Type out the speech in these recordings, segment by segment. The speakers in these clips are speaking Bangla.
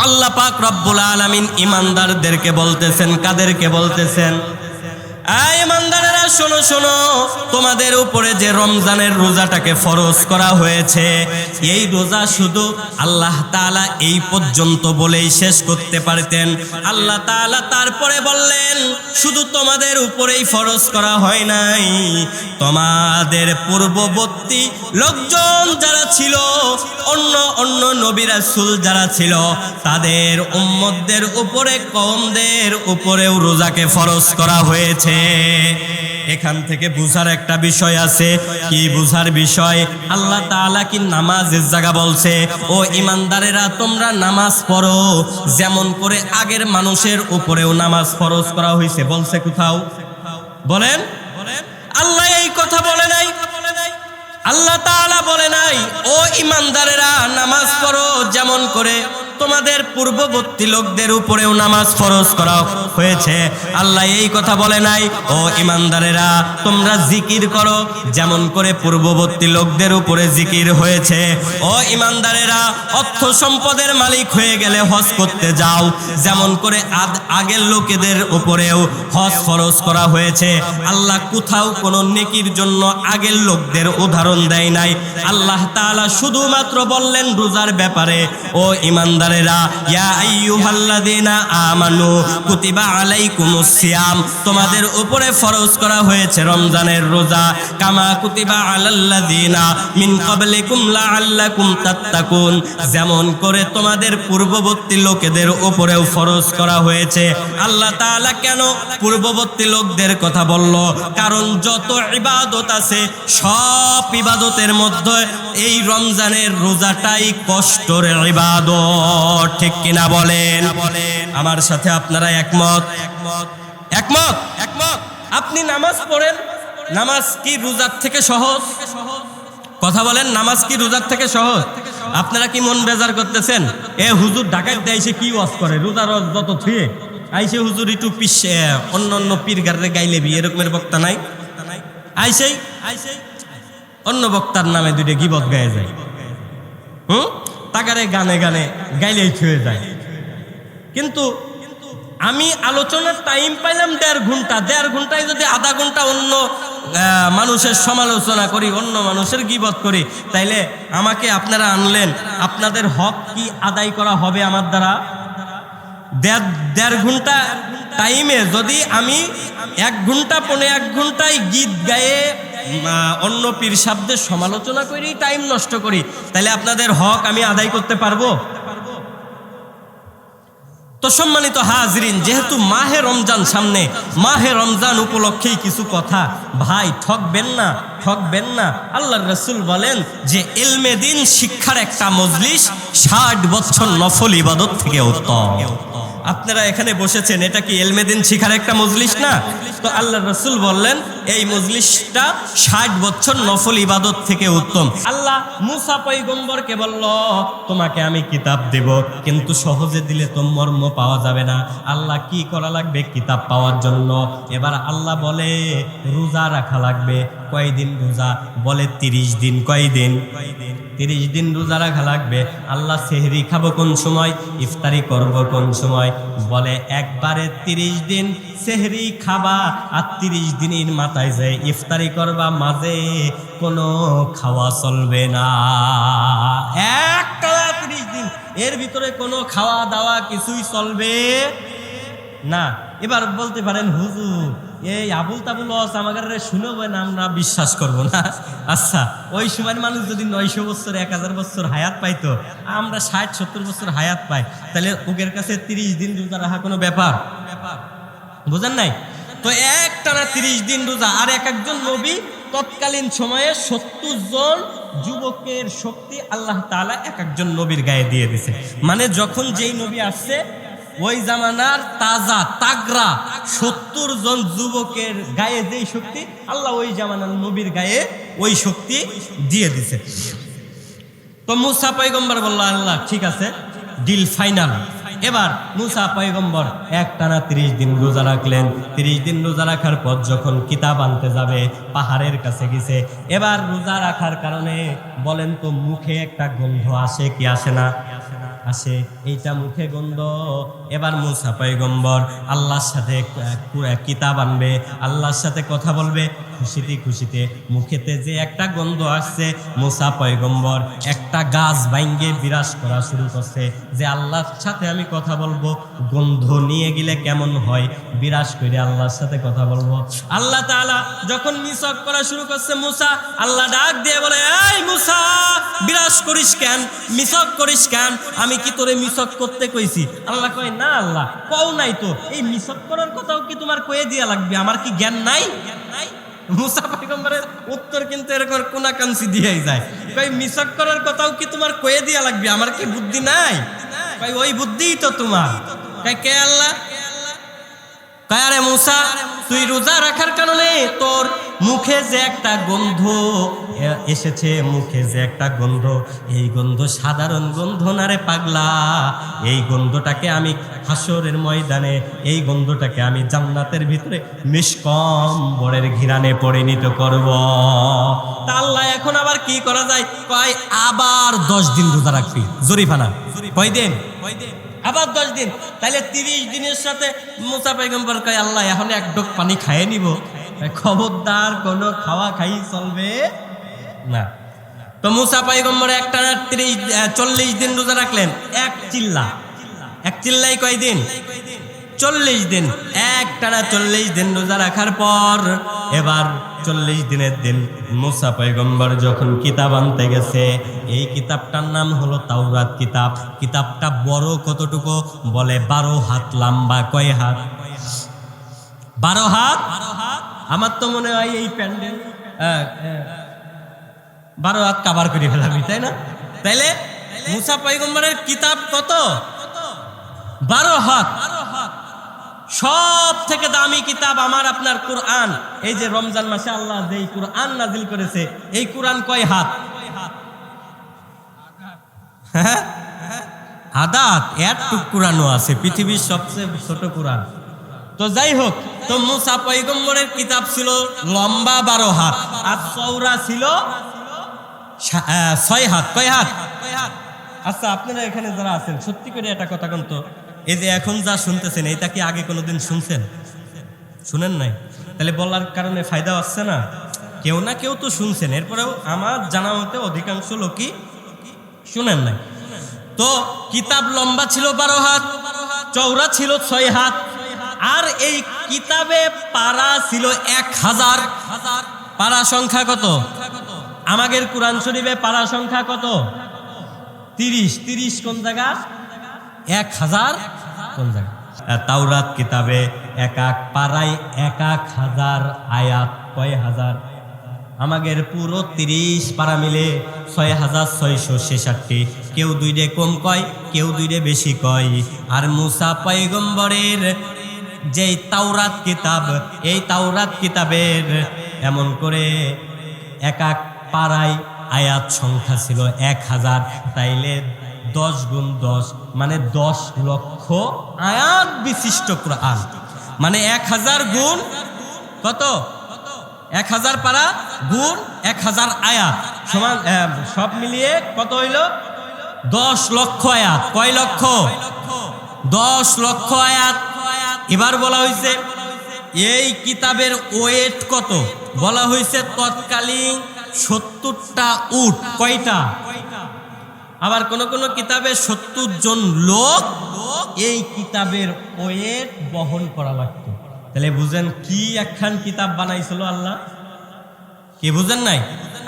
আল্লাহ পাক রব্বুল আলামিন ইমানদারদেরকে বলতেছেন কাদেরকে বলতেছেন? ইমানদারেরা শোনো শোনো, তোমাদের উপরে যে রমজানের রোজাটাকে ফরজ করা হয়েছে, এই রোজা শুধু আল্লাহ তাআলা এই পর্যন্ত বলেই শেষ করতে পারতেন। আল্লাহ তাআলা তারপরে বললেন, শুধু তোমাদের উপরেই ফরজ করা হয় নাই। তোমাদের পূর্ববর্তী লোকজন যারা ছিল, অন্য অন্য নবী রাসূল যারা ছিল, তাদের উম্মতদের উপরে কমদের উপরেও রোজাকে ফরজ করা হয়েছে। এখান থেকে বুঝার একটা বিষয় আছে। কি বুঝার বিষয়? আল্লাহ তাআলা কি নামাজের জায়গা বলছে? ও ইমানদারেরা তোমরা নামাজ পড়ো। যেমন করে আগের মানুষের উপরেও নামাজ ফরজ করা হয়েছে। বলছে কোথাও? বলেন। আল্লাহ এই কথা বলে নাই। আল্লাহ তাআলা বলে নাই, ও ইমানদারেরা নামাজ পড়ো যেমন করে তোমাদের পূর্ববর্তী লোকদের উপরেও নামাজ ফরজ করা হয়েছে। আল্লাহ এই কথা বলে নাই, ও ইমানদারেরা, তোমরা জিকির করো। যেমন করে পূর্ববর্তী লোকদের উপরে জিকির হয়েছে। ও ইমানদারেরা, অর্থ সম্পদের মালিক হয়ে গেলে হজ করতে যাও। যেমন করে আদ আগের লোকেদের উপরেও হজ ফরজ করা হয়েছে। আল্লাহ কোথাও কোনো নেকির জন্য আগের লোকদের উদাহরণ দেয় নাই। আল্লাহ তাআলা শুধুমাত্র বললেন, রোজার ব্যাপারে। ও তোমাদের উপরে ফরজ করা হয়েছে রমজানের রোজা। কামা কুতিবা মিন যেমন করে তোমাদের পূর্ববর্তী লোকেদের উপরেও ফরজ করা হয়েছে। আল্লাহ তাআলা কেন পূর্ববর্তী লোকদের কথা বলল? কারণ যত ইবাদত আছে, সব ইবাদতের মধ্যে এই রমজানের রোজাটাই কষ্টর ইবাদত। ঠিক কিনা বলেন? বলেন আমার সাথে আপনারা একমত? একমত? একমত? একমত আপনি নামাজ পড়েন? নামাজ কি রোজার থেকে সহজ? কথা বলেন, নামাজ কি রোজার থেকে সহজ? আপনারা কি মন বেজার করতেছেন? এ হুজুর ঢাকায় দেয় কি ওয়াজ করে? রোজার ওয়াজ যত থুয়ে, আইসে হুজুর একটু পিসে অন্য অন্য পীর গারে গাইলে বি, এরকমের বক্তা নাই? আইসেই আইসেই। অন্য বক্তার নামে দুইটা গিবত গায়ে যায়। হুম? তাকারে গানে গানে গাইলেই ছুঁয়ে যায়। কিন্তু আমি আলোচনার টাইম পাইলাম দেড় ঘণ্টা। দেড় ঘন্টায় যদি আধা ঘণ্টা অন্য মানুষের সমালোচনা করি, অন্য মানুষের গিবত করি, তাইলে আমাকে আপনারা আনলেন। আপনাদের হক কি আদায় করা হবে আমার দ্বারা? দেড় দেড় ঘণ্টা টাইমে যদি আমি এক ঘণ্টা, পনে এক ঘন্টায় গীত গায়ে অন্য পীর শব্দের সমালোচনা করি টাইম নষ্ট করি, তাহলে আপনাদের হক আমি আদায় করতে পারব? তো সম্মানিত হাজরিন, যেহেতু মাহে রমজান সামনে, মাহে রমজান উপলক্ষেই কিছু কথা, ভাই, ঠকবেন না ঠকবেন না। আল্লাহ রসুল বলেন যে এলমে দিন শিক্ষার একটা মজলিস ষাট বছর নফল ইবাদত থেকে উত্তম। আপনারা এখানে বসেছেন, এটা কি এলমেদিন শিখার একটা মজলিস না? তো আল্লাহ রসুল বললেন, এই মজলিসটা ষাট বছর নফল ইবাদত থেকে উত্তম। আল্লাহ মুসা পৈগম্বরকে বলল, তোমাকে আমি কিতাব দেব, কিন্তু সহজে দিলে তো মর্ম পাওয়া যাবে না। আল্লাহ কি করা লাগবে? কিতাব পাওয়ার জন্য। এবার আল্লাহ বলে, রোজা রাখা লাগবে। কয়দিন রোজা? বলে তিরিশ দিন। কয়দিন? তিরিশ দিন রোজা রাখা লাগবে। আল্লাহ সেহরি খাব কোন সময়? ইফতারি করব কোন সময়? বলে একবারে তিরিশ দিন সেহরি খাবা আর তিরিশ দিনের মাথায় যায় ইফতারি করবা মাঝে কোনো খাওয়া চলবে না। একটা তিরিশ দিন। এর ভিতরে কোনো খাওয়া দাওয়া কিছুই চলবে না। এবার বলতে পারেন, হুজুর, এই আবুল তাবুল ওয়াজ আমাদের শুনব না, আমরা বিশ্বাস করব না। আচ্ছা ওই সময়ের মানুষ যদি নয়শো বছর, এক হাজার বছর হায়াত পাইতো, আমরা ষাট, সত্তর বছর হায়াত পাই, তাহলে ওদের কাছে তিরিশ দিন রোজা রাখা কোনো ব্যাপার? ব্যাপার বুঝেন নাই? তো এক টানা তিরিশ দিন রোজা, আর এক একজন নবী তৎকালীন সময়ে সত্তর জন যুবকের শক্তি আল্লাহ তাআলা এক একজন নবীর গায়ে দিয়ে দিছে। মানে যখন যেই নবী আসছে ওই জামানার তাজা তাগরা সত্তর জন যুবকের গায়ে যেই শক্তি, আল্লাহ ওই জামানার নবীর গায়ে ওই শক্তি দিয়ে দিছে। তো মুসা পয়গম্বর বলল, আল্লাহ, ঠিক আছে ডিল ফাইনাল এবার মুসা পয়গম্বর এক টানা তিরিশ দিন রোজা রাখলেন। তিরিশ দিন রোজা রাখার পর যখন কিতাব আনতে যাবে, পাহাড়ের কাছে গেছে। এবার রোজা রাখার কারণে বলেন তো, মুখে একটা গন্ধ আসে কি আসে না? আসে এইটা মুখে গন্ধ। এবার মুসা পয়গম্বর আল্লাহর সাথে কিতাব আনবে, আল্লাহর সাথে কথা বলবে। খুশিতে খুশিতে মুখেতে যে একটা গন্ধ আসছে মুসা পয়গম্বর, একটা গাছ বাইঙ্গে বিরাজ করা শুরু করছে যে আল্লাহর সাথে আমি কথা বলব, গন্ধ নিয়ে গেলে কেমন হয়? বিরাজ করে আল্লাহর সাথে কথা বলব। আল্লাহ তাআলা যখন মিসক করা শুরু করছে মুসা আল্লাহ ডাক দিয়ে বলে, এই মুসা বিরাজ করিস কেন? মিসক করিস কেন? আমি কি তোরে মিসক করতে কইছি? আল্লাহ কয়, না আল্লাহ, কও নাই তো। এই মিসক করার কথাও কি তোমার কয়ে দিয়া লাগবে? আমার কি জ্ঞান নাই জ্ঞান নাই? মুসা পয়গম্বরের উত্তর কিন্তু এরকম কোনাকাঞ্চি দিয়েই যায়। কই মিসক কথাও কি তোমার কয়ে দিয়া লাগবে? আমার কি বুদ্ধি নাই? ভাই ওই বুদ্ধিই তো তোমার। কে আল্লাহ? কায়ারে মুসা, তুই রোজা রাখার কারণে তোর মুখে যে একটা গন্ধ এসেছে মুখে যে একটা গন্ধ, এই গন্ধ সাধারণ গন্ধ না রে পাগলা? এই গন্ধটাকে আমি হাসরের ময়দানে, এই গন্ধটাকে আমি জান্নাতের ভিতরে মিসকম বরের ঘিরানে পরিণত করব। তা এখন আবার কি করা যায়? কয়, আবার দশ দিন রোজা রাখবি। জরিফানা কয় দিন কয় দিন? আবার দশ দিন। তাহলে তিরিশ দিনের সাথে মুসা পেগম্বর কয়, আল্লাহ, এখন এক ডোক পানি খাইয়ে নিব। খবরদার, কোনো খাওয়া খাই চলবে না। তো মুসা পাইগম্বর একটা তিরিশ চল্লিশ দিন রোজা রাখলেন। এক চিল্লা। এক চিল্লাই কয় দিন চল্লিশ দিন। এক টানা চল্লিশ দিন রোজা রাখার পর এবার চল্লিশ দিনের দিন মুসা পয়গম্বর যখন কিতাব আনতে গেছে, এই কিতাবটার নাম হলো তাওরাত কিতাব। কিতাবটা বড় কতটুকু? বলে বারো হাত লম্বা। কয় হাত? বারো হাত? আমার তো মনে হয় এই প্যান্ডেল বারো হাত কাবার করে ফেলাবি, তাই না? তাইলে মুসা পয়গম্বরের কিতাব কত? বারো হাত বারো হাত। সব থেকে দামি কিতাব আমার আপনার কোরআন। এই যে রমজান মাসে আল্লাহ যে কোরআন নাজিল করেছে, এই কোরআন কয় হাত? হ্যাঁ? আদাত এরটুক কোরআনও আছে, পৃথিবীর সবচেয়ে ছোট কোরআন। তো যাই হোক, তো মুসা পৈগম্বরের কিতাব ছিল লম্বা বারো হাত, আর চৌরা ছিল ছয় হাত। কয় হাত? আচ্ছা আপনারা এখানে যারা আছেন, সত্যি করে একটা কথা কোন তো এই যে এখন যা শুনতেছেন এটা কি আগে কোনোদিন শুনছেন? শুনেন নাই? তাহলে বলার কারণে ফায়দা আসছে না? কেউ না কেউ তো শুনছেন, এরপরেও আমার জানা মতে অধিকাংশ লোকই শুনেন নাই। তো কিতাব লম্বা ছিল বারো হাত চৌড়া ছিল ছয় হাত, আর এই কিতাবে পারা ছিল এক হাজার। পারা সংখ্যা কত? আমাদের কোরআন শরীফে পারা সংখ্যা কত? তিরিশ। তিরিশ কোন জায়গা? এক হাজার তাওরাত কিতাবে এক এক পাড়ায় এক এক হাজার আয়াত কয় হাজার? আমাদের পুরো তিরিশ পারা মিলে ছয় হাজার ছয়শো ছেষট্টি। কেউ দুইটে কম কয়, কেউ দুইটে বেশি কয়। আর মুসা পয়গম্বরের যেই তাওরাত কিতাব, এই তাওরাত কিতাবের এমন করে এক এক পাড়ায় আয়াত সংখ্যা ছিল এক হাজার। তাইলে দশ গুণ দশ মানে দশ লক্ষ আয়াত বিশিষ্ট কোরআন। মানে এক হাজার গুণ কত? এক হাজার পারা গুণ এক হাজার আয়াত। সমান সব মিলিয়ে কত হইল? দশ লক্ষ আয়াত। কয় লক্ষ? দশ লক্ষ আয়াত। এবার বলা হয়েছে এই কিতাবের ওয়েট কত? বলা হয়েছে তৎকালীন সত্তরটা উট। কয়টা? আবার কোন কোন কিতাবে সত্তর জন লোক এই কিতাবের ওয়েট বহন করা লাগতো। তাহলে বুঝেন কি একখান কিতাব বানাইছিল আল্লাহ? কি বুঝেন নাই?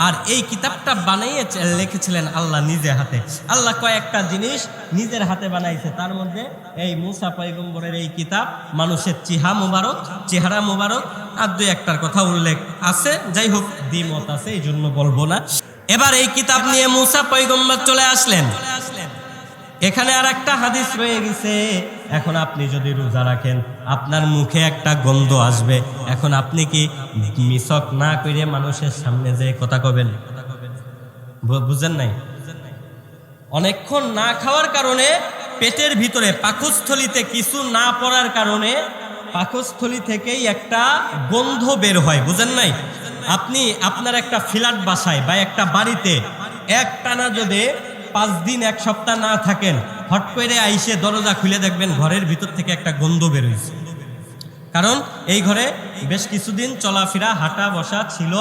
আর এই কিতাবটা বানাইয়ে লিখেছিলেন আল্লাহ নিজে হাতে। আল্লাহ কয়েকটা জিনিস নিজের হাতে বানাইছে। তার মধ্যে এই মুসা পয়গম্বরের এই কিতাব, মানুষের চিহা মুবারক, চেহারা মুবারক, আর দুই একটার কথা উল্লেখ আছে। যাই হোক, দ্বিমত আছে, এই জন্য বলব না। এবার এই কিতাব নিয়ে মুসা পয়গম্বর চলে আসলেন। এখানে আর একটা হাদিস রয়ে গেছে। এখন আপনি যদি রোজা রাখেন, আপনার মুখে একটা গন্ধ আসবে। এখন আপনি কি মিশক না করে মানুষের সামনে যে কথা কবেন? বুঝেন নাই? অনেকক্ষণ না খাওয়ার কারণে পেটের ভিতরে পাকস্থলিতে কিছু না পড়ার কারণে পাকস্থলী থেকেই একটা গন্ধ বের হয়। বুঝেন নাই? আপনি আপনার একটা ফ্ল্যাট বাসায় বা একটা বাড়িতে এক টানা যদি পাঁচ দিন, এক সপ্তাহ না থাকেন, হট করে আইসে দরজা খুলে দেখবেন ঘরের ভিতর থেকে একটা গন্ধ বেরোইছে। কারণ এই ঘরে বেশ কিছুদিন চলাফেরা, হাঁটা বসা ছিল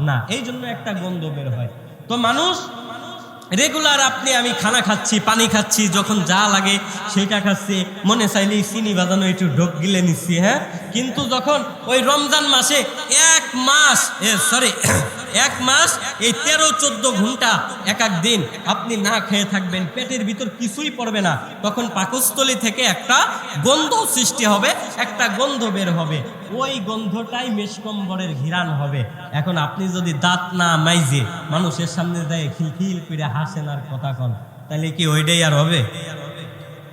না। এই জন্য একটা গন্ধ বের হয়। তো মানুষ, রেগুলার আপনি, আমি খানা খাচ্ছি, পানি খাচ্ছি, যখন যা লাগে সেটা খাচ্ছি। মনে চাইলেই চিনি বাজানো একটু ঢোক গিলে নিচ্ছি হ্যাঁ? কিন্তু যখন ওই রমজান মাসে মাস সরি এক মাস, এই তেরো, চোদ্দ ঘণ্টা, এক এক দিন আপনি না খেয়ে থাকবেন। পেটের ভিতর কিছুই পড়বে না। তখন পাকস্থলী থেকে একটা গন্ধ সৃষ্টি হবে, একটা গন্ধ বের হবে। ওই গন্ধটাই মেশকম্বরের ঘিরান হবে। এখন আপনি যদি দাঁত না মাইজে মানুষের সামনে দেয় খিলখিল করে হাসেন আর কথা কন, তাহলে কি ওইটাই আর হবে?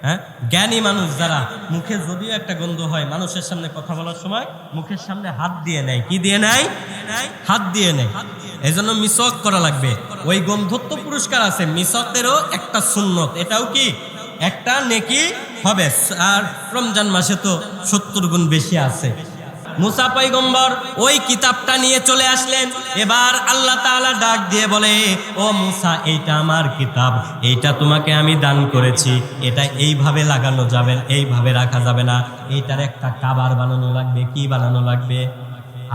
হ্যাঁ? জ্ঞানী মানুষ যারা, মুখে যদিও একটা গন্ধ হয়, মানুষের সামনে কথা বলার সময় মুখের সামনে হাত দিয়ে নেয়। কি দিয়ে নেয়? হাত দিয়ে নেয়। এই জন্য মিশক করা লাগবে। ওই গন্ধত্ব পুরস্কার আছে মিসকেরও একটা সুন্নত। এটাও কি? একটা নেকি হবে। আর রমজান মাসে তো সত্তর গুণ বেশি আছে। মুসা পৈগম্বর ওই কিতাবটা নিয়ে চলে আসলেন। এবার আল্লাহ তালা ডাক দিয়ে বলে, ও মুসা, এইটা আমার কিতাব। এইটা তোমাকে আমি দান করেছি। এটা এইভাবে লাগানো যাবে, এইভাবে রাখা যাবে না। এইটার একটা কাবার বানানো লাগবে, কি বানানো লাগবে?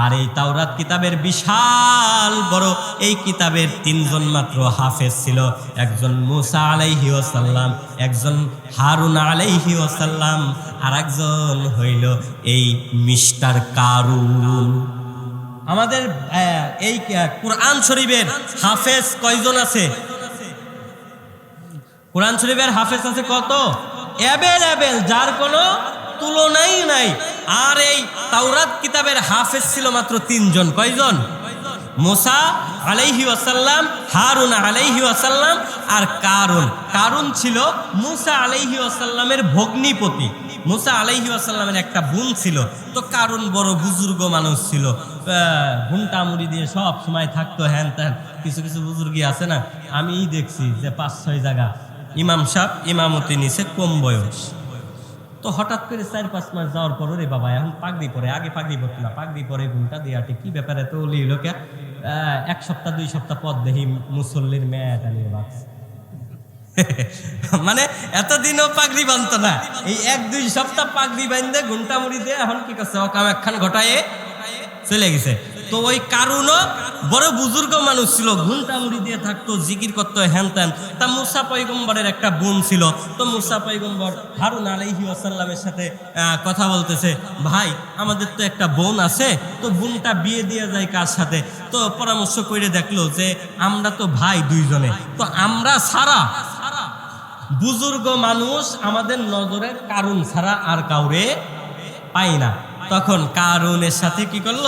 আর এই তাওরাত কিতাবের বিশাল বড়, এই কিতাবের তিনজন মাত্র হাফেজ ছিল। একজন মুসা আলাইহি ওসাল্লাম একজন হারুন আলাইহি ওসাল্লাম আর একজন হইল এই মিস্টার কারুন। আমাদের এই কোরআন শরীফের হাফেজ কয়জন আছে? কোরআন শরীফের হাফেজ আছে কত? অ্যাভেলেবেল, যার কোনো তুলনাই নাই। আর এই তাওরাত কিতাবের হাফেজ ছিল মাত্র তিনজন। কয়জন? মোসা আলাইহি ওয়াসাল্লাম, হারুন আলাইহি ওয়াসাল্লাম আর কারুন। কারুন ছিল মুসা আলাইহি ওয়াসাল্লামের ভগ্নিপতি। মুসা আলাইহি ওয়াসাল্লামের একটা বোন ছিল। তো কারুন বড় বুজুর্গ মানুষ ছিল। ঘুমটা মুড়ি দিয়ে সব সময় থাকতো, হ্যান ত্যান। কিছু কিছু বুজুর্গি আছে না? আমিই দেখছি যে পাঁচ ছয় জায়গা। ইমাম সাহেব, ইমামতি নিছে কম বয়স। তো হঠাৎ করে চার পাঁচ মাস যাওয়ার পর রে বাবা, এখন পাগড়ি পরে, আগে পাগড়ি পরতো না, পাগড়ি পরে ঘুমটা দিয়ে আটে কি ব্যাপারে তো ওলি লোকে এক সপ্তাহ, দুই সপ্তাহ পর দেখি মুসল্লির মেয়েটা নিয়ে মানে এতদিনও পাগড়ি বানত না, এই এক, দুই সপ্তাহ পাগড়ি বান্ধে ঘুমটা মুড়ি দিয়ে, এখন কি করছে? অকাম একখান ঘটায়ে চলে গেছে। তো ওই কারণও বড় বুজুর্গ মানুষ ছিল, ঘুমটা মুড়ি দিয়ে থাকতো, জিকির করতো হ্যান ত্যান তা মুসা পৈগম্বরের একটা বোন ছিল। তো মুসা পৈগম্বর হারুন আলাইহি আসাল্লামের সাথে কথা বলতেছে, ভাই, আমাদের তো একটা বোন আছে, তো বোনটা বিয়ে দিয়ে যায় কার সাথে? তো পরামর্শ করে দেখল যে, আমরা তো ভাই দুইজনে, তো আমরা সারা বুজুর্গ মানুষ আমাদের নজরের কারণ ছাড়া আর কাউরে পাই না। তখন কারুনের সাথে কি করল?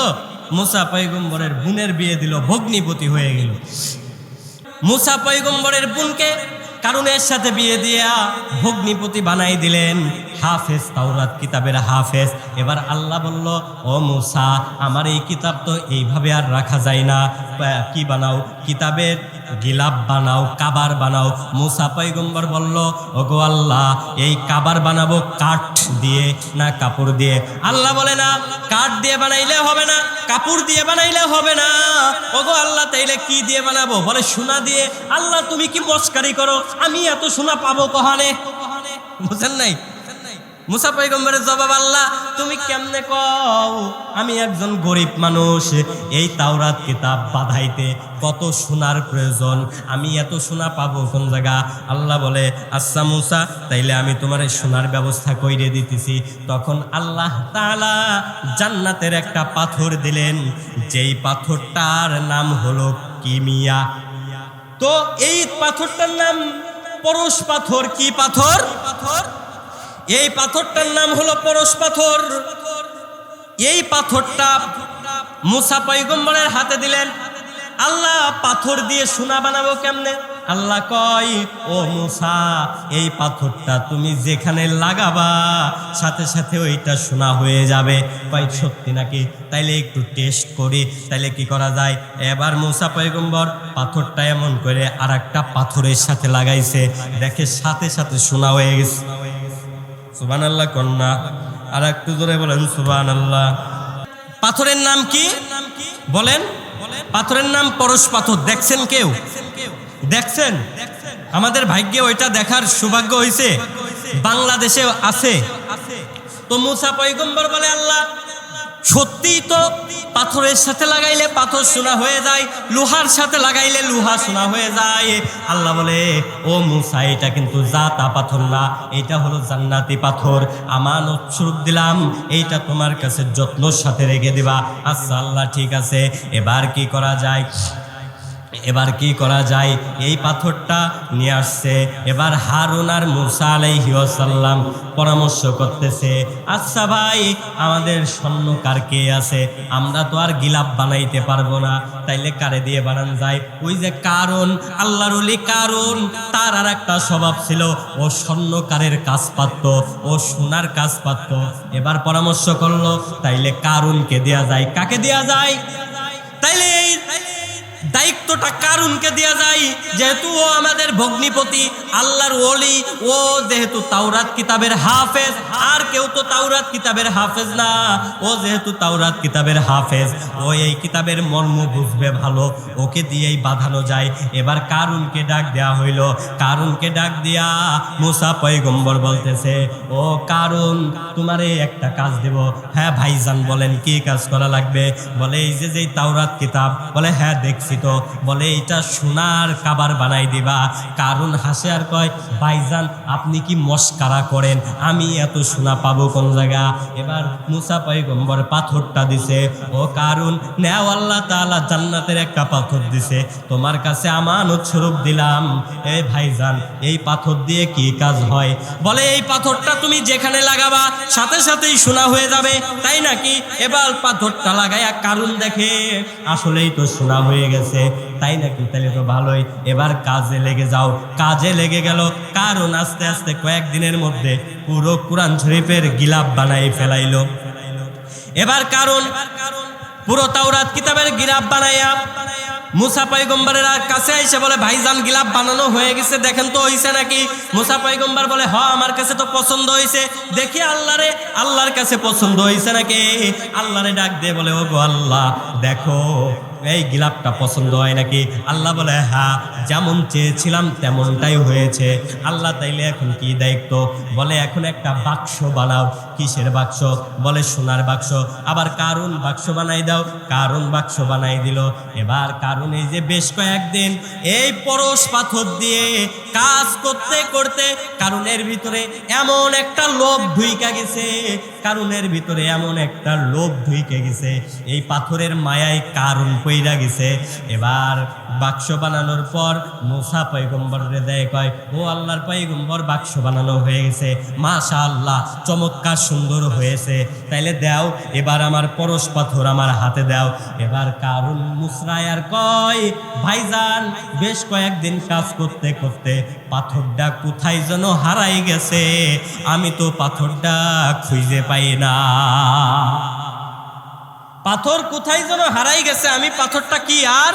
মুসা পৈগম্বরের বোনের বিয়ে দিল, ভগ্নিপতি হয়ে গেল। মুসা পৈগম্বরের বোনকে কারুনের সাথে বিয়ে দিয়া ভগ্নিপতি বানাই দিলেন। হাফেজ তাওরাত কিতাবের হাফেজ। এবার আল্লাহ বলল, ও মুসা, আমার এই কিতাব তো এইভাবে আর রাখা যায় না। কি বানাও? কিতাবের গিলাপ বানাও, কাবার বানাও। মুসা পৈগম্বর বলল, ওগো আল্লাহ, এই কাবার বানাবো কাঠ দিয়ে না কাপড় দিয়ে? আল্লাহ বলে, না, কাঠ দিয়ে বানাইলে হবে না, কাপড় দিয়ে বানাইলে হবে না। ওগো আল্লাহ, তাইলে কি দিয়ে বানাবো? বলে, সোনা দিয়ে। আল্লাহ, তুমি কি মস্কারি করো? আমি এত সোনা পাবো কহানে? বুঝেন নাই? মুসা পৈগম্বরের জবাব আল্লাহ, তুমি কেমনে কও, আমি একজন গরিব মানুষ। এই তাওরাত কিতাব বাধাইতে কত সোনার প্রয়োজন। আমি এত সোনা পাবো কোন জায়গা? আল্লাহ বলে আচ্ছা মুসা, তাইলে আমি তোমার সোনার ব্যবস্থা কইরে দিতেছি। তখন আল্লাহ তাআলা জান্নাতের একটা পাথর দিলেন। যেই পাথরটার নাম হলো কিমিয়া। তো এই পাথরটার নাম পরশ পাথর, কি পাথর পাথর? এই পাথরটার নাম হলো পরশ পাথর। এই পাথরটা মুসা পৈগম্বরের হাতে দিলেন। আল্লাহ পাথর দিয়ে সোনা বানাবো কেমনে? আল্লাহ কয়, ও মুসা, এই পাথরটা তুমি যেখানে লাগাবা, সাথে সাথে ওইটা সোনা হয়ে যাবে। কয়, সত্যি নাকি? তাইলে একটু টেস্ট করি, তাইলে কি করা যায়? এবার মুসা পয়গম্বর পাথরটা এমন করে আর একটা পাথরের সাথে লাগাইছে। দেখে সাথে সাথে সোনা হয়ে গেছে। সুবান আল্লাহ কন্যা। আর একটু জোরে বলেন সুবান আল্লাহ পাথরের নাম কি? বলেন। পাথরের নাম পরশ পাথর। দেখছেন কেউ? দেখছেন? আমাদের ভাগ্যে ওইটা দেখার সৌভাগ্য হয়েছে বাংলাদেশে আছে। তো মুসা পয়গম্বর বলে আল্লাহ সত্যি তো পাথরের সাথে লাগাইলে পাথর সোনা হয়ে যায়, লোহার সাথে লাগাইলে লোহা সোনা হয়ে যায়। আল্লাহ বলে, ও মুসা, এটা কিন্তু যা তা পাথর না, এটা হলো জান্নাতি পাথর। আমান স্বরূপ দিলাম, এইটা তোমার কাছে যত্নর সাথে রেখে দিবা। আচ্ছা আল্লাহ ঠিক আছে, এবার কি করা যায়? এবার কি করা যায়? এই পাথরটা নিয়ে আসছে। এবার হারুন আর মুসা আলাইহিসাল্লাম পরামর্শ করতেছে আচ্ছা ভাই, আমাদের স্বর্ণ কার কে আছে? আমরা তো আর গিলাপ বানাইতে পারব না। তাইলে কারে দিয়ে বানান যায়? ওই যে কারণ আল্লাহর কারণ তার আর একটা স্বভাব ছিল, ও স্বর্ণকারের কাজ পারত ও সোনার কাজ পারত এবার পরামর্শ করল, তাইলে কারুনকে দেয়া যায়? কাকে দেয়া যায়? তাইলে দায়িত্বটা কারুনকে দেওয়া যায়? যেহেতু ও আমাদের ভগ্নিপতি, আল্লাহর ওলি, ও যেহেতু তাওরাত কিতাবের হাফেজ, আর কেউ তো তাওরাত কিতাবের হাফেজ না। ও যেহেতু তাওরাত কিতাবের হাফেজ, ও এই কিতাবের মর্ম বুঝবে ভালো, ওকে দিয়েই বাঁধানো যায়। এবার কারুনকে ডাক দেয়া হইল। কারুনকে ডাক দিয়া মুসা পয়গম্বর বলতেছে, ও কারুন, তোমারে একটা কাজ দেব। হ্যাঁ ভাইজান, বলেন, কি কাজ করা লাগবে? বলে, এই যে যেই তাওরাত কিতাব। বলে হ্যাঁ দেখছি তো বলে এটা সোনার কাবার বানাই দিবা। কারণ হাসে আর কয়, ভাইজান, আপনি কি মস্কারা করেন? আমি এত সোনা পাবো কোন জায়গা? এবার মুসা পয়গম্বর পাথরটা দিছে। ও কারণ নেও তাআলা জান্নাতের একটা পাথর দিছে। তোমার কাছে আমানত স্বরূপ দিলাম। এ ভাইজান, এই পাথর দিয়ে কি কাজ হয়? বলে, এই পাথরটা তুমি যেখানে লাগাবা, সাথে সাথেই সোনা হয়ে যাবে, তাই নাকি? এবার পাথরটা লাগাইয়া কারণ দেখে। আসলেই তো সোনা হয়ে গেছে। তাই নাকি? তাহলে তো ভালোই। এবার কাজে লেগে যাও। কাজে লেগে গেল কারণ আস্তে আস্তে কয়েকদিনের মধ্যে পুরো কোরআন শরীফের গিলাপ বানাই ফেলাইলো। এবার কারণ, পুরো তাওরাত কিতাবের গিলাপ বানাইয়া মুসা কাছে বলে, ভাইজান, গিলাপ বানানো হয়ে গেছে, দেখেন তো হইছে নাকি? মুসা পয়গম্বর বলে, হ, আমার কাছে তো পছন্দ হয়েছে দেখি আল্লাহরে, আল্লাহর কাছে পছন্দ হয়েছে নাকি? আল্লাহরে ডাক দিয়ে বলে ও গো আল্লাহ, দেখো এই গিলাপটা পছন্দ হয় নাকি? আল্লাহ বলে হ্যাঁ যেমন চেয়েছিলাম তেমনটাই হয়েছে। আল্লাহ তাইলে এখন কি দায়িত্ব? বলে, এখন একটা বাক্স বানাও। কিসের বাক্স? বলে, সোনার বাক্স। আবার কারুন বাক্স বানাই দাও। কারুন বাক্স বানাই দিল। এবার কারুন এই যে বেশ কয়েকদিন এই পরশ পাথর দিয়ে কাজ করতে করতে কারুনের ভিতরে এমন একটা লোভ ঢুইকা গেছে। কারুনের ভিতরে এমন একটা লোভ ঢুইকে গেছে। এই পাথরের মায়ায় কারুন পইরা গেছে, এবার বাক্স বানানোর পর মোসা পৈগম্বরে দেয়, কয়, ও আল্লাহর পৈগম্বর বাক্স বানানো হয়ে গেছে। মাশা আল্লাহ চমৎকার সুন্দর হয়েছে। তাইলে দাও, এবার আমার পরশ পাথর আমার হাতে দাও। এবার কারুন মুসরায় আর কয়, ভাইজান, বেশ কয়েকদিন কাজ করতে করতে পাথরটা কোথায় যেন হারাই গেছে। আমি তো পাথরটা খুঁজে পাই না। পাথর কোথায় যেন হারাই গেছে, আমি পাথরটা কি আর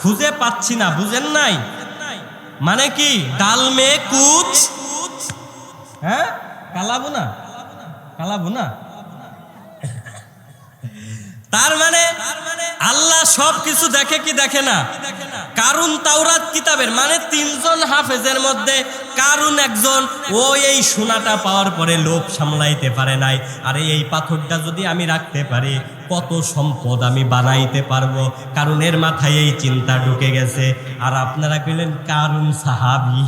খুঁজে পাচ্ছি না, বুঝেন নাই? মানে কি, ডাল মে কুচ? হ্যাঁ? কালাবো না? কালাবো না? তার মানে আল্লাহ সব কিছু দেখে কি দেখে না? কারুন তাওরাত কিতাবের মানে তিনজন হাফেজের মধ্যে কারুন একজন, ও এই সোনাটা পাওয়ার পরে লোভ সামলাইতে পারে নাই। আরে এই পাথরটা যদি আমি রাখতে পারি, কত সম্পদ আমি বানাইতে পারব? কারণ এর মাথায় এই চিন্তা ঢুকে গেছে। আর আপনারা কইলেন, কারুন সাহাবি।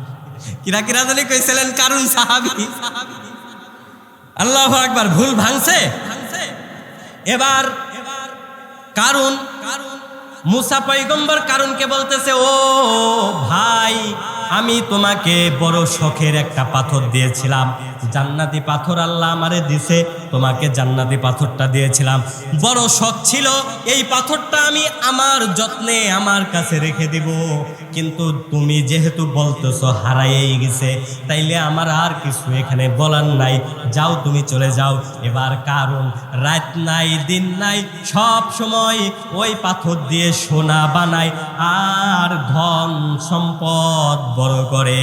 কিরা কিরা জানি কইছিলেন, কারুন সাহাবি। আল্লাহ একবার ভুল ভাঙছে? এবার কারণ মুসা পৈগম্বর কারণকে বলতেছে ও ভাই আমি তোমাকে বড় শখের একটা পাথর দিয়েছিলাম। জান্নাতি পাথর আল্লাহ আমারে দিছে, তোমাকে জান্নাতি পাথরটা দিয়েছিলাম। বড় শখ ছিল, এই পাথরটা আমি আমার যত্নে আমার কাছে রেখে দিব। কিন্তু তুমি যেহেতু বলতেছো হারাইয়েই গেছে, তাইলে আমার আর কিছু এখানে বলার নাই। যাও তুমি চলে যাও। এবার কারণ, রাত নাই, দিন নাই, সব সময় ওই পাথর দিয়ে সোনা বানায়। আর ধন সম্পদ বড় করে।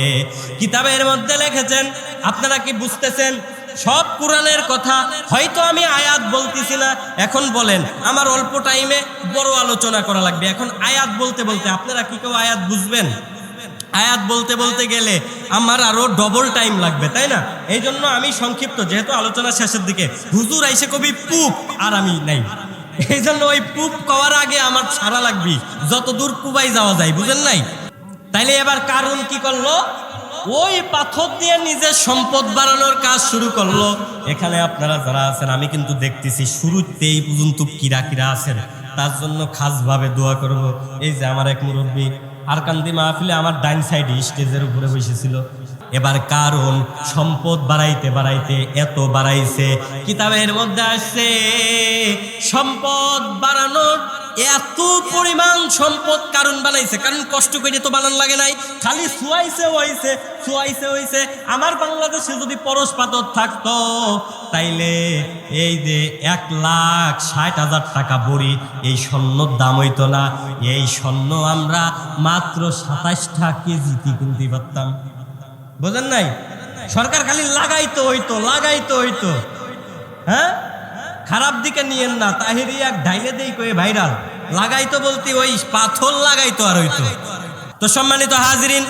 কিতাবের মধ্যে লিখেছেন, আপনারা কি বুঝতেছেন? সব কোরআনের কথা। হয়তো আমি আয়াত বলতেছি না, এখন বলেন। আমার অল্প টাইমে বড় আলোচনা করা লাগবে। এখন আয়াত বলতে বলতে আপনারা কি কেউ আয়াত বুঝবেন? আয়াত বলতে বলতে গেলে আমার আরও ডবল টাইম লাগবে, তাই না? এই জন্য আমি সংক্ষিপ্ত, যেহেতু আলোচনা শেষের দিকে। হুজুর আইসে কবি পুপ আর আমি নাই। এই জন্য ওই পুপ কওয়ার আগে আমার ছাড়া লাগবে। যত দূর কুবাই যাওয়া যায়, বুঝেন নাই? তাইলে এবার কারণ কি করল? ওই পাথর দিয়ে নিজের সম্পদ বাড়ানোর কাজ শুরু করল। এখানে আপনারা যারা আছেন, আমি কিন্তু দেখতেছি শুরুতে এই পর্যন্ত কিরা কিরা আছেন। তার জন্য খাসভাবে দোয়া করব। এই যে আমার এক মুরব্বী আর কান্দি মাহফিলে আমার ডাইন সাইডে স্টেজের উপরে বসেছিল। এবার কারণ সম্পদ বাড়াইতে বাড়াইতে এত বাড়াইছে, কিতাবের মধ্যে আসছে, সম্পদ বাড়ানোর এত পরিমাণ সম্পদ কারণ বানাইছে, কারণ কষ্ট করে তো বানান লাগে নাই। খালি সুয়াইছে হইছে সুয়াইছে হইছে আমার বাংলাদেশে যদি পরশ পাথর থাকতো, তাইলে এই যে এক লাখ ষাট হাজার টাকা বড়ি এই স্বর্ণর দাম হইতো না। এই স্বর্ণ আমরা মাত্র সাতাশটা কেজিতে কিনতে পারতাম। বোঝেন নাই? সরকার খালি লাগাইতো হইতো লাগাইতো হইতো। হ্যাঁ? খারাপ দিকে নিয়েন না, তাহিরি এক ঢাইলে দেই কয়ে ভাইরাল। লাগাইতো বলতে ওই পাথর লাগাইতো আর হইতো। তো সম্মানিত হাজিরিন,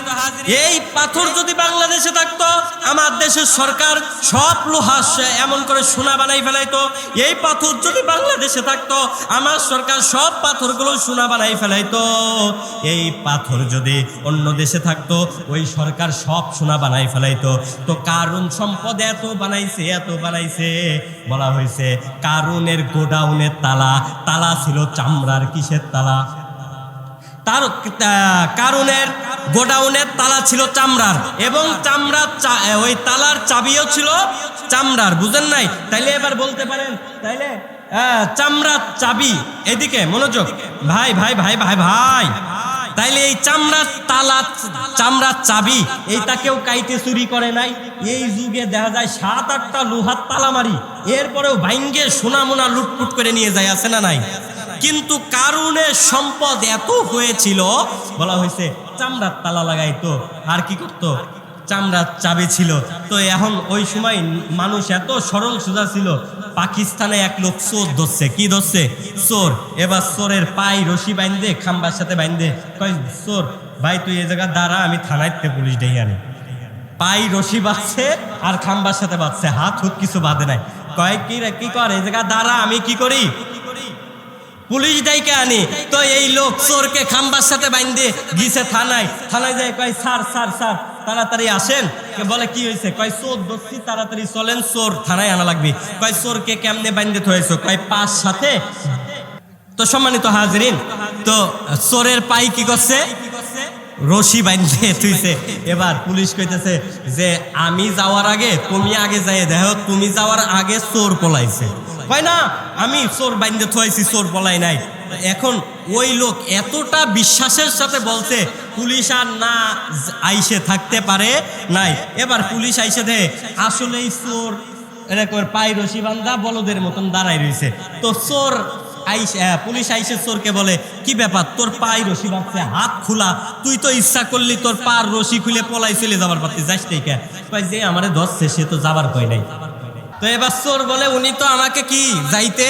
এই পাথর যদি বাংলাদেশে থাকতো, আমার দেশের সরকার সব লোহা এমন করে সোনা বানাই ফেলাইতো। এই পাথর যদি বাংলাদেশে থাকতো, আমার সরকার সব পাথরগুলো সোনা বানাই ফেলাইতো। এই পাথর যদি অন্য দেশে থাকতো, ওই সরকার সব সোনা বানাই ফেলাইতো। তো কারণ সম্পদ এত বানাইছে এত বানাইছে। বলা হয়েছে কারণের গোডাউনের তালা তালা ছিল চামড়ার কিসের তালা? তার আহ, কারণের গোডাউনের তালা ছিল চামড়ার এবং চামড়ার ওই তালার চাবিও ছিল চামড়ার বুঝেন নাই? তাইলে এবার বলতে পারেন তাইলে চামড়ার চাবি এদিকে মনোযোগ ভাই ভাই ভাই ভাই ভাই তাইলে এই চামড়ার তালা চামড়ার চাবি এইটা কেউ কাইতে চুরি করে নাই। এই যুগে দেখা যায় সাত আটটা লোহার তালা মারি এরপরেও ভাইঙ্গে সোনা মোনা লুটপুট করে নিয়ে যায় আছে না নাই? কিন্তু কারণে সম্পদ এত হয়েছিল, বলা হয়েছে, চামড়ার তালা লাগাইতো, আর কি করতো? চামড়ার চাবি ছিল। তো এখন ওই সময় মানুষ এত সরল সোজা ছিল, পাকিস্তানে এক লোক চোর ধরছে। কি ধরছে? চোর। এবার চোরের পাই রশি বাইন্দে, খাম্বার সাথে বাইন্দে, কয়, চোর, ভাই, তুই এই জায়গা দাঁড়া, আমি থানাইতে পুলিশ ডেকে আনি। পাই রশি বাঁধছে আর খাম্বার সাথে বাঁধছে, হাত হুত কিছু বাঁধে নাই। কয়, কি কি করে এই জায়গা দাঁড়া, আমি কি করি? পুলিশ ডাইকে আনি। তো এই লোক চোরকে খাম্বার সাথে বাইন্দে গিয়েছে থানায়। থানায় যায় কয়, স্যার স্যার স্যার, তাড়াতাড়ি আসেন। বলে, কি হয়েছে কয়, চোর ধরছি, তাড়াতাড়ি চলেন, চোর থানায় আনা লাগবে। কয়, চোরকে কেমনে বাইন্দে থয়েছো? কয়, পাঁচ সাথে। তো সম্মানিত হাজরিন, তো চোরের পাই কি করছে? রশি বাইন্ধে তুইছে। এবার পুলিশ কইতেছে যে, আমি যাওয়ার আগে তুমি আগে যাই দেখো, তুমি যাওয়ার আগে চোর পলাইছে। হয় না, আমি চোর বাইন্ধে থুয়াইছি, চোর পলাই নাই। এখন ওই লোক এতটা বিশ্বাসের সাথে বলছে, পুলিশ আর না আইসে থাকতে পারে নাই। এবার পুলিশ আইসে দে আসলেই চোর। এরকম পাই রশি বান্ধা বলদের মতন দাঁড়াই রয়েছে তো চোর আইসে, পুলিশ আইসে চোরকে বলে, কি ব্যাপার? তোর পায়ে রশি বাঁধছে, হাত খোলা। তুই তো ইচ্ছা করলি তোর পার রশি খুলে পলাই চলে যাবার পারতি, যাস কয়, যে আমারে ধরছে, সে তো যাবার কয় নাই। তো এবার চোর বলে, উনি তো আমাকে কি, যাইতে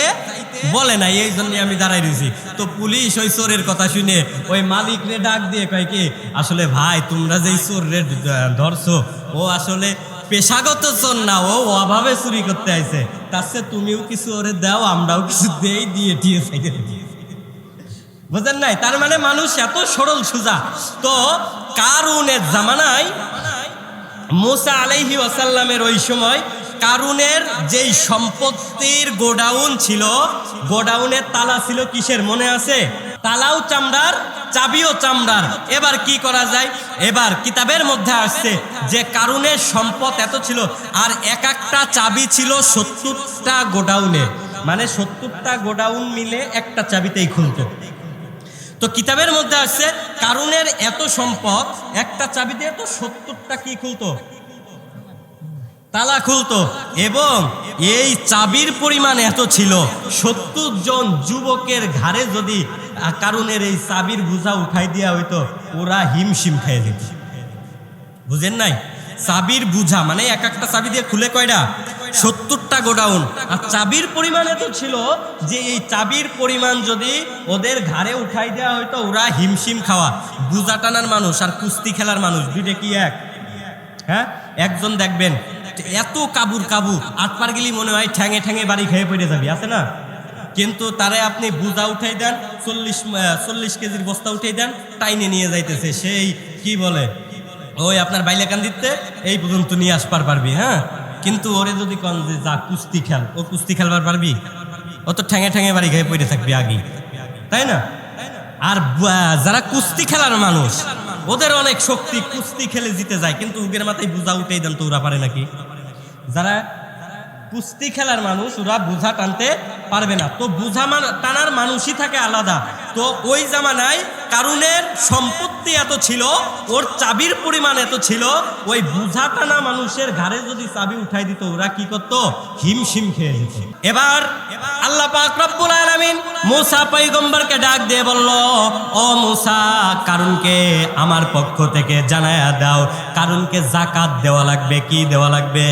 বলে নাই, এই জন্য আমি দাঁড়াই রয়েছি তো পুলিশ ওই চোরের কথা শুনে ওই মালিক রে ডাক দিয়ে কয় কি, আসলে ভাই, তোমরা যেই চোর রে ধরছো, ও আসলে পেশাগত চোর না, ও অভাবে চুরি করতে আইছে। তার চেয়ে তুমিও কিছু ওরে দাও, আমরাও কিছু দেই, দিয়ে দিয়ে সাইডে বুঝেন নাই? তার মানে মানুষ এত সরল সোজা। তো কারুনের জামানায় মুসা আলাইহি ওয়াসাল্লামের ওই সময় কারুনের যেই সম্পত্তির গোডাউন ছিল, গোডাউনের তালা ছিল কিসের মনে আছে? তালাও চামড়ার, চাবিও চামড়ার। এবার কি করা যায়? এবার কিতাবের মধ্যে আসছে যে কারুনের সম্পদ এত ছিল, আর এক একটা চাবি ছিল সত্তরটা গোডাউনে। মানে সত্তরটা গোডাউন মিলে একটা চাবিতেই খুলতো। তো কিতাবের মধ্যে আসছে, কারুনের এত সম্পদ, একটা চাবিতে দিয়ে তো সত্তরটা কি খুলতো? তালা খুলতো এবং এই চাবির পরিমাণ এত ছিল। সত্তর জন যুবকের ঘাড়ে যদি আহ, কারুনের এই চাবির বোঝা উঠাই দেওয়া হইতো ওরা হিমশিম খেয়ে যেত বুঝেন নাই? চাবির বুঝা মানে এক একটা চাবি দিয়ে খুলে কয়টা সত্তরটা গোডাউন। আর চাবির পরিমাণ এত ছিল যে এই চাবির পরিমাণ যদি ওদের ঘাড়ে উঠাই দেওয়া হয়তো ওরা হিমশিম খাওয়া। বুজা টানার মানুষ আর কুস্তি খেলার মানুষ দুইটা কি এক? হ্যাঁ? একজন দেখবেন এত কাবুর কাবু আট পার গেলি মনে হয় ঠ্যাঙে ঠ্যাঙে বাড়ি খেয়ে পড়ে যাবি, আছে না? কিন্তু তারে আপনি বুজা উঠাই দেন, চল্লিশ চল্লিশ কেজির বস্তা উঠাই দেন, টাইনে নিয়ে যাইতেছে সেই, কি বলে? ওই আপনার বাইলেকান দিতে, এই পর্যন্ত নিয়ে আসবার পারবি হ্যাঁ? কিন্তু ওরে যদি কন যে যা কুস্তি খেল, ও কুস্তি খেলবার পারবি? ও তো ঠ্যাঙে ঠ্যাঙে বাড়ি খেয়ে পড়ে থাকবি আগে তাই না? আর যারা কুস্তি খেলার মানুষ ওদের অনেক শক্তি, কুস্তি খেলে জিতে যায়, কিন্তু উগের মাথায় বুঝা উঠেই দেন তো ওরা পারে নাকি? যারা কুস্তি খেলার মানুষ, ওরা বোঝা টানতে পারবে না। তো বোঝা টানার মানুষই থাকে আলাদা। তো ওই জামানায় কারুনের সম্পত্তি এত ছিল, ওর চাবির পরিমাণ এত ছিল, ওই বোঝা টানা মানুষের ঘাড়ে যদি চাবি উঠাই দিত, ওরা কি করত? হিমশিম খেয়ে যেত। এবার আল্লাহ পাক রব্বুল আলামিন মুসা ডাক দিয়ে বলল, ও মুসা, কারুনকে আমার পক্ষ থেকে জানায়া দাও। কারুনকে জাকাত দেওয়া লাগবে, কি দেওয়া লাগবে?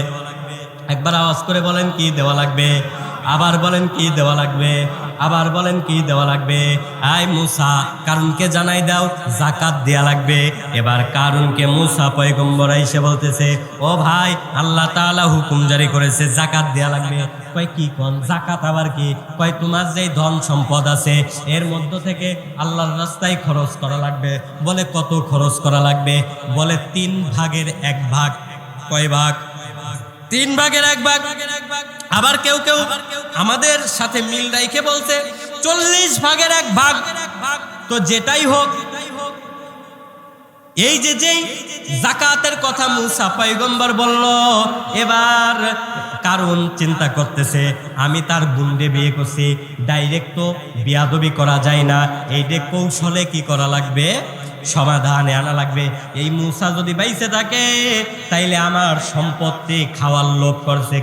একবার আওয়াজ করে বলেন কি দেওয়া লাগবে? আবার বলেন কি দেওয়া লাগবে? আবার বলেন কি দেওয়া লাগবে? আয় মুসা, কারুনকে জানাই দাও, জাকাত দেয়া লাগবে। এবার কারুনকে মুসা পয়গম্বর এসে বলতেছে, ও ভাই, আল্লাহ তাআলা হুকুম জারি করেছে, জাকাত দেয়া লাগবে। কয়, কি কোন? জাকাত আবার কি? কয়, তোমার যে ধন সম্পদ আছে, এর মধ্য থেকে আল্লাহর রাস্তায় খরচ করা লাগবে। বলে, কত খরচ করা লাগবে? বলে, তিন ভাগের এক ভাগ। কয়, ভাগ? তিন ভাগের এক ভাগ। আবার কেউ কেউ আমাদের সাথে মিল রাইখে বলছে, চল্লিশ ভাগের এক ভাগ। তো যেটাই হোক, এই যে যেই জাকাতের কথা মুসা পয়গম্বর বলল, এবার কারণ চিন্তা করতেছে, আমি তার গুন্ডে বিয়ে করছি, ডাইরেক্ট তো বিয়াদবি করা যায় না এই যে কৌশলে কি করা লাগবে? সমাধানে আনা লাগবে। এই মুসা যদি বাইসে থাকে তাইলে আমার সম্পত্তি খাওয়ার লোভ করছে।